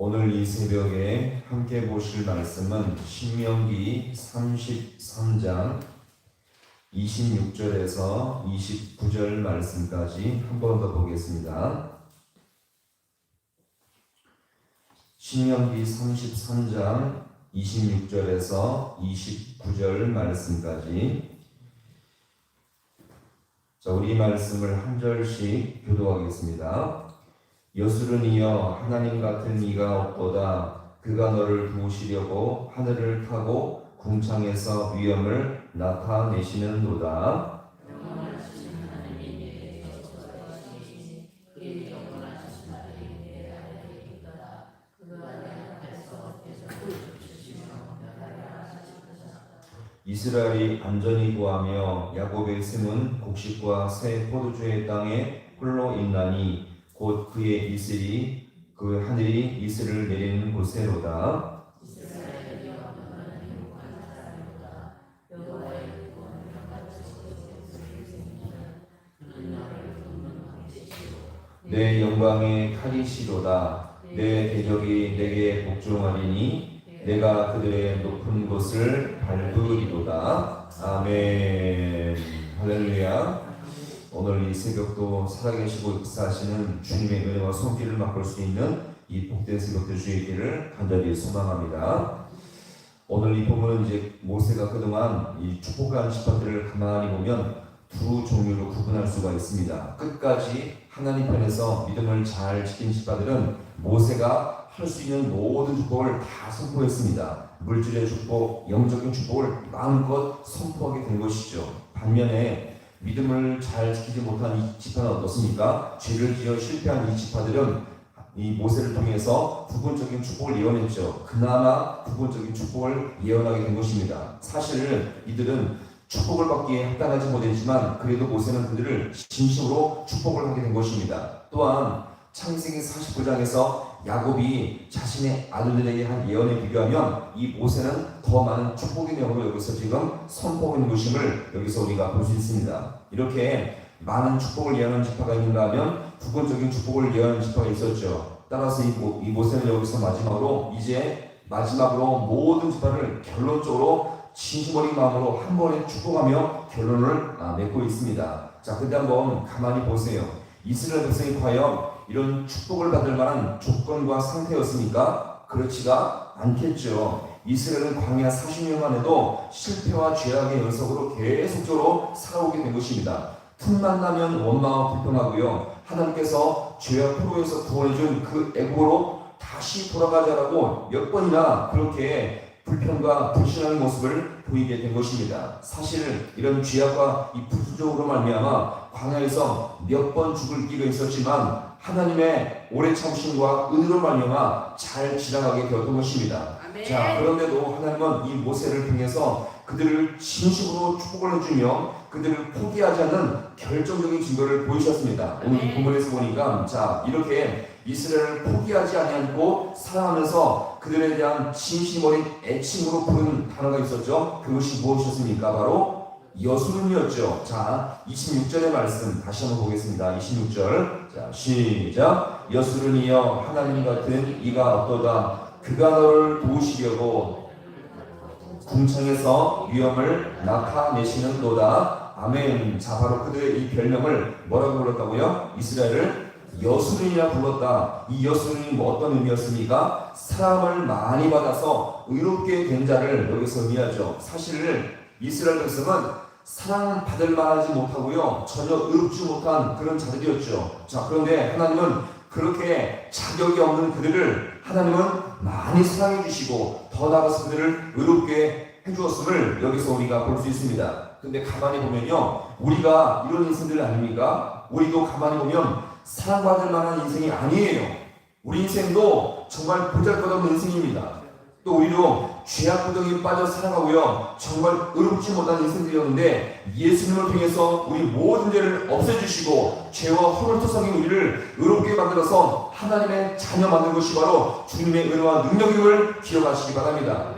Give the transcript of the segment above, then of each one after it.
오늘 이 새벽에 함께 보실 말씀은 신명기 33장 26절에서 29절 말씀까지 한 번 더 보겠습니다. 신명기 33장 26절에서 29절 말씀까지 자, 우리 말씀을 한 절씩 교도하겠습니다. 여수르니여 하나님 같은 이가 없도다 그가 너를 도우시려고 하늘을 타고 궁창에서 위엄을 나타내시는도다. 이스라엘이 안전히 구하며 야곱의 샘은 곡식과 새 포도주의 땅에 홀로 있나니 곧 그의 이슬이 그 하늘이 이슬을 내리는 곳에로다. 내 영광의 칼이시로다. 내 대적이 내게 복종하리니 내가 그들의 높은 곳을 밟으리로다. 아멘. 할렐루야. 오늘 이 새벽도 살아계시고 역사하시는 주님의 은혜와 손길을 맛볼 수 있는 이 복된 새벽 될수 있기를 간절히 소망합니다. 오늘 이 부분은 이제 모세가 그동안 이 축복한 시파들을 가만히 보면 두 종류로 구분할 수가 있습니다. 끝까지 하나님 편에서 믿음을 잘 지킨 시파들은 모세가 할 수 있는 모든 축복을 다 선포했습니다. 물질의 축복, 영적인 축복을 마음껏 선포하게 된 것이죠. 반면에 믿음을 잘 지키지 못한 이 지파는 어떻습니까? 죄를 지어 실패한 이 지파들은 이 모세를 통해서 부분적인 축복을 예언했죠. 그나마 부분적인 축복을 예언하게 된 것입니다. 사실 이들은 축복을 받기에 합당하지 못했지만 그래도 모세는 그들을 진심으로 축복을 하게 된 것입니다. 또한 창세기 49장에서 야곱이 자신의 아들들에게 한 예언에 비교하면 이 모세는 더 많은 축복의 내용으로 여기서 지금 선포하는 것임을 여기서 우리가 볼 수 있습니다. 이렇게 많은 축복을 예언하는 지파가 있는가 하면 부분적인 축복을 예언하는 지파가 있었죠. 따라서 이, 모, 이 모세는 여기서 마지막으로 이제 마지막으로 모든 지파를 결론적으로 진심 어린 마음으로 한 번에 축복하며 결론을 아, 맺고 있습니다. 자, 근데 한번 가만히 보세요. 이스라엘 백성이 과연 이런 축복을 받을 만한 조건과 상태였습니까? 그렇지가 않겠죠. 이스라엘은 광야 40년만 해도 실패와 죄악의 연속으로 계속적으로 살아오게 된 것입니다. 틈만 나면 원망하고 불평하고요. 하나님께서 죄와 포로에서 구원해준 그 애고로 다시 돌아가자라고 몇 번이나 그렇게 불평과 불신하는 모습을 보이게 된 것입니다. 사실 이런 죄악과 이 불수적으로 말미암아 광야에서 몇 번 죽을 기가 있었지만 하나님의 오래 참으심과 은혜로 말미암아 잘 지나가게 되었던 것입니다. 아멘. 자 그런데도 하나님은 이 모세를 통해서 그들을 진심으로 축복을 해주며 그들을 포기하지 않는 결정적인 증거를 보이셨습니다. 오늘 이. 본문에서 보니까 자 이렇게 이스라엘을 포기하지 아니하고 사랑하면서 그들에 대한 진심 어린 애칭으로 부르는 단어가 있었죠. 그것이 무엇이었습니까? 바로 여수름이었죠. 자, 26절의 말씀 다시 한번 보겠습니다. 26절. 자, 시작. 여수름이여 하나님 같은 이가 어떠다. 그가 너를 도우시려고 궁창에서 위험을 나타내시는 도다. 아멘. 자, 바로 그들의 이 별명을 뭐라고 불렀다고요? 이스라엘을 여수른이라 불렀다. 이 여수른이 뭐 어떤 의미였습니까? 사랑을 많이 받아서 의롭게 된 자를 여기서 의미하죠. 사실 이스라엘 백성은 사랑을 받을 만하지 못하고요. 전혀 의롭지 못한 그런 자들이었죠. 자, 그런데 하나님은 그렇게 자격이 없는 그들을 하나님은 많이 사랑해 주시고 더 나아가서 그들을 의롭게 해 주었음을 여기서 우리가 볼 수 있습니다. 근데 가만히 보면요. 우리가 이런 인생들 아닙니까? 우리도 가만히 보면 사랑받을 만한 인생이 아니에요. 우리 인생도 정말 보잘것없는 인생입니다. 또 우리도 죄악 구덩이에 빠져 살아가고요. 정말 의롭지 못한 인생들이었는데 예수님을 통해서 우리 모든 죄를 없애주시고 죄와 허물투성인 우리를 의롭게 만들어서 하나님의 자녀 만든 것이 바로 주님의 은혜와 능력임을 기억하시기 바랍니다.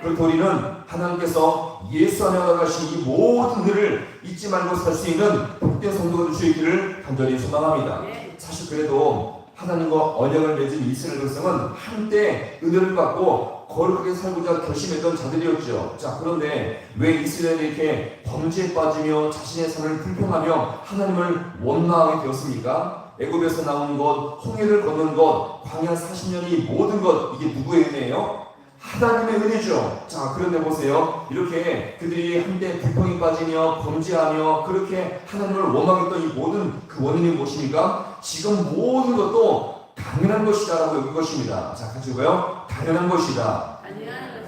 그렇게 우리는 하나님께서 예수 안에 나가신 이 모든 일을 잊지 말고 살 수 있는 복된 성도가 될 수 있기를 간절히 소망합니다. 아멘. 사실 그래도 하나님과 언약을 맺은 이스라엘 백성은 한때 은혜를 받고 거룩하게 살고자 결심했던 자들이었죠. 자, 그런데 왜 이스라엘이 이렇게 범죄에 빠지며 자신의 삶을 불평하며 하나님을 원망하게 되었습니까? 애굽에서 나온 것, 홍해를 걷는 것, 광야 40년이 모든 것 이게 누구의 은혜예요? 하나님의 은혜죠. 자, 그런데 보세요. 이렇게 그들이 한때 불평에 빠지며 범죄하며 그렇게 하나님을 원망했던 이 모든 그 원인이 무엇입니까? 지금 모든 것도 당연한 것이다라고 여긴 것입니다. 자, 같이 보요 당연한 것이다. 안녕하는 것이다.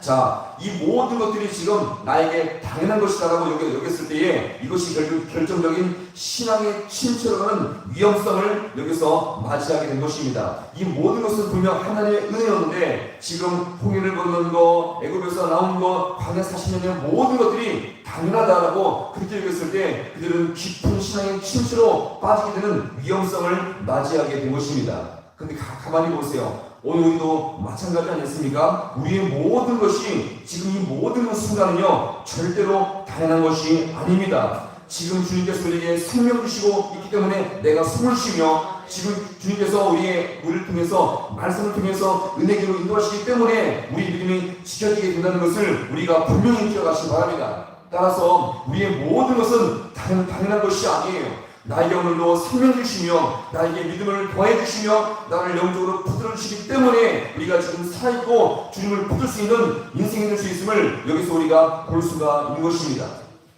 자, 이 모든 것들이 지금 나에게 당연한 것이다라고 여겼을 때에 이것이 결국 결정적인 신앙의 침체로가는 위험성을 여기서 맞이하게 된 것입니다. 이 모든 것은 분명 하나님의 은혜였는데 지금 홍해를 걷는 거, 애굽에서 나온 거, 광야 40년의 모든 것들이 당연하다라고 그렇게 여겼을 때 그들은 깊은 신앙의 침체로 빠지게 되는 위험성을 맞이하게 된 것입니다. 근데 가, 가만히 보세요. 오늘 우리도 마찬가지 아니겠습니까? 우리의 모든 것이 지금 이 모든 순간은요 절대로 당연한 것이 아닙니다. 지금 주님께서 우리에게 생명 주시고 있기 때문에 내가 숨을 쉬며 지금 주님께서 우리의 우리를 통해서 말씀을 통해서 은혜기로 인도하시기 때문에 우리 믿음이 지켜지게 된다는 것을 우리가 분명히 기억하시기 바랍니다. 따라서 우리의 모든 것은 당연, 당연한 것이 아니에요. 나에게 오늘도 생명 주시며 나에게 믿음을 더해 주시며 나를 영적으로 붙들어 주시기 때문에 우리가 지금 살아있고 주님을 붙들 수 있는 인생이 될 수 있음을 여기서 우리가 볼 수가 있는 것입니다.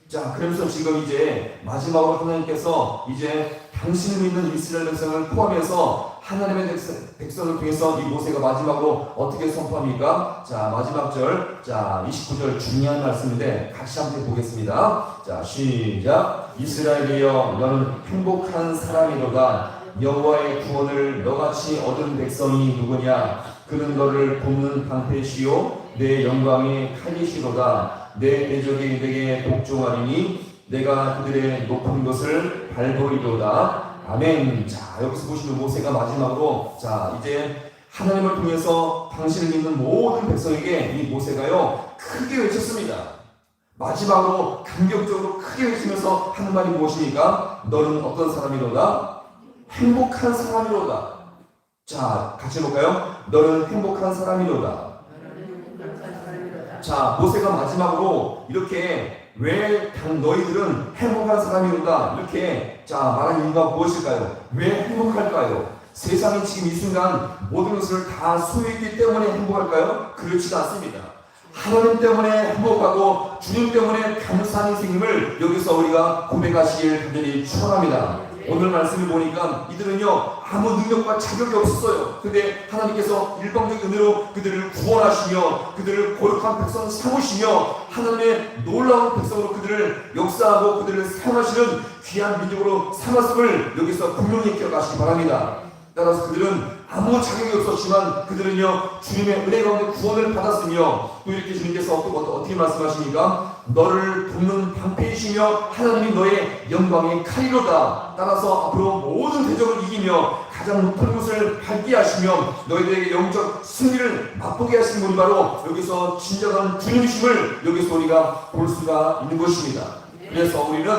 자, 그러면서 지금 이제 마지막으로 하나님께서 이제 당신을 믿는 이스라엘 백성을 포함해서 하나님의 백성, 백성을 통해서 이 모세가 마지막으로 어떻게 선포합니까? 자, 마지막 절, 자, 29절 중요한 말씀인데 같이 함께 보겠습니다. 자, 시작. 이스라엘이여, 너는 행복한 사람이로다. 여호와의 구원을 너같이 얻은 백성이 누구냐? 그는 너를 돕는 방패시요, 내 영광의 칼이시로다. 내 대적이 내게 복종하리니 내가 그들의 높은 것을 밟으리로다. 아멘. 자, 여기서 보시면 모세가 마지막으로 자, 이제 하나님을 통해서 당신을 믿는 모든 백성에게 이 모세가요, 크게 외쳤습니다. 마지막으로 감격적으로 크게 외치면서 하는 말이 무엇입니까? 너는 어떤 사람이로다? 행복한 사람이로다. 자, 같이 해볼까요? 너는 행복한 사람이로다. 자, 모세가 마지막으로 이렇게 왜 당- 너희들은 행복한 사람이로다 이렇게 자 말한 이유가 무엇일까요? 왜 행복할까요? 세상이 지금 이 순간 모든 것을 다 소유했기 때문에 행복할까요? 그렇지 않습니다. 하나님 때문에 행복하고 주님 때문에 감사한 인생임을 여기서 우리가 고백하시길 간절히 축원합니다. 오늘 말씀을 보니까 이들은요 아무 능력과 자격이 없었어요. 근데 하나님께서 일방적 은혜로 그들을 구원하시며 그들을 거룩한 백성 삼으시며 하나님의 놀라운 백성으로 그들을 역사하고 그들을 사용하시는 귀한 민족으로 삼았음을 여기서 분명히 기억하시기 바랍니다. 따라서 그들은 아무 자격이 없었지만 그들은요 주님의 은혜 가운데 구원을 받았으며 또 이렇게 주님께서 또 어떻게 말씀하십니까? 너를 돕는 방패이시며 하나님이 너의 영광의 칼이로다. 따라서 앞으로 모든 대적을 이기며 가장 높은 곳을 밟게 하시며 너희들에게 영적 승리를 맛보게 하신 분이 바로 여기서 진정한 주님이심을 여기서 우리가 볼 수가 있는 것입니다. 그래서 우리는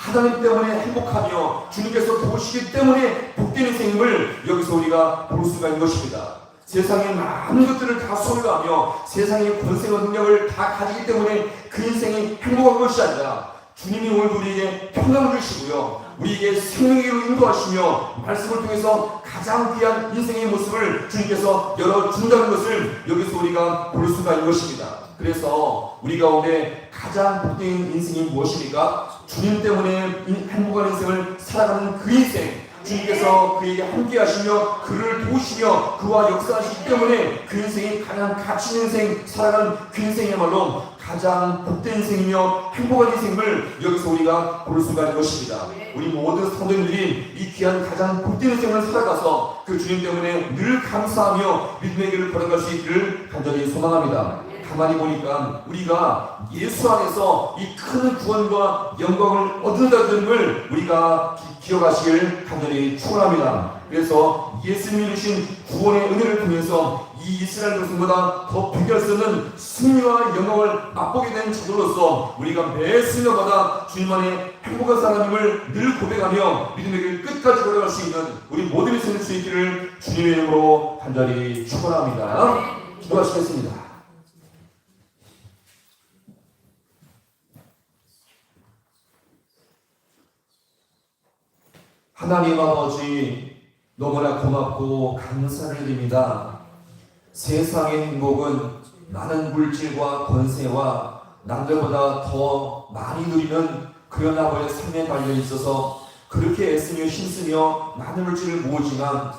하나님 때문에 행복하며 주님께서 도우시기 때문에 복된 인생임을 여기서 우리가 볼 수가 있는 것입니다. 세상의 많은 것들을 다 소유하며 세상의 권세와 능력을 다 가지기 때문에 그 인생이 행복한 것이 아니라 주님이 오늘 우리에게 평강을 주시고요. 우리에게 생명으로 인도하시며 말씀을 통해서 가장 귀한 인생의 모습을 주님께서 열어준다는 것을 여기서 우리가 볼 수가 있는 것입니다. 그래서 우리 가운데 가장 복된 인생이 무엇입니까? 주님 때문에 인- 행복한 인생을 살아가는 그 인생. 주님께서 그에게 함께 하시며 그를 도우시며 그와 역사하시기 때문에 그 인생이 가장 가치 있는 인생 살아가는 그 인생이야말로 가장 복된 인생이며 행복한 인생을 여기서 우리가 볼 수가 있는 것입니다. 우리 모든 성도님들이 이 귀한 가장 복된 인생을 살아가서 그 주님 때문에 늘 감사하며 믿음의 길을 걸어갈 수 있기를 간절히 소망합니다. 가만히 보니까 우리가 예수 안에서 이 큰 구원과 영광을 얻는다는 걸 우리가 기- 기억하시길 간절히 축원합니다. 그래서 예수님이 주신 구원의 은혜를 통해서 이 이스라엘 백성보다 더수 없는 승리와 영광을 맛보게 된 자들로서 우리가 매 순간마다 주님 안에 행복한 사람임을 늘 고백하며 믿음의 길 끝까지 걸어갈 수 있는 우리 모든 생일 수 있기를 주님의 이름으로 간절히 축원합니다. 기도하시겠습니다. 하나님 아버지 너무나 고맙고 감사를 드립니다. 세상의 행복은 많은 물질과 권세와 남들보다 더 많이 누리는 그런 아버지의 삶에 달려 있어서 그렇게 애쓰며 힘쓰며 많은 물질을 모으지만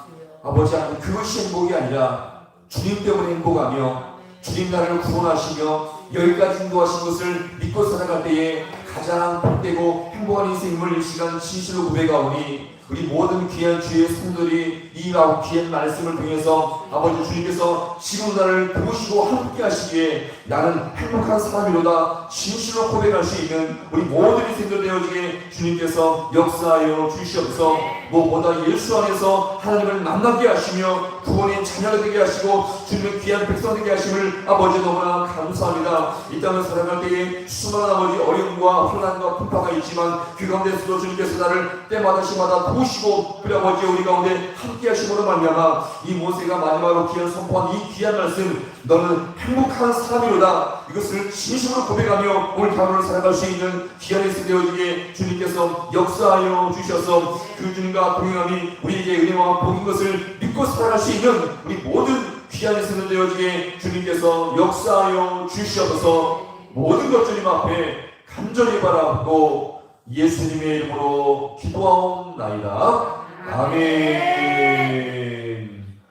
아버지 하나님 그것이 행복이 아니라 주님 때문에 행복하며 주님 나를 구원하시며 여기까지 인도하신 것을 믿고 살아갈 때에 가장 복되고 행복한 인생임을 이 시간 진실로 고백하오니 우리 모든 귀한 주의 성들이 이 귀한 말씀을 통해서 아버지 주님께서 지금 나를 보시고 함께 하시기에 나는 행복한 사람이로다 진실로 고백할 수 있는 우리 모든 인생들 되어지게 주님께서 역사하여 주시옵소서. 무엇보다 예수 안에서 하나님을 만나게 하시며 구원의 자녀가 되게 하시고 주님의 귀한 백성 되게 하심을 아버지 너무나 감사합니다. 이 땅을 살아갈 때에 수많은 아버지 어려움과 혼란과 풍파가 있지만 그 가운데서도 주님께서 나를 때마다 시마다 보시고 그래 아버지 우리 가운데 함께 하심으로 말미암아 이 모세가 마지막으로 귀한 선포한 이 귀한 말씀 너는 행복한 사람이로다 이것을 진심으로 고백하며 오늘 하루를 살아갈 수 있는 귀한 일이 되어지게 주님께서 역사하여 주셔서 그 주님과 동행함이 우리에게 은혜와 복인 것을 믿고 살아갈 수 있는 우리 모든 귀한 일이 되어지게 주님께서 역사하여 주시옵소서 모든 것 주님 앞에 간절히 바라보고 예수님의 이름으로 기도하옵나이다. 아멘.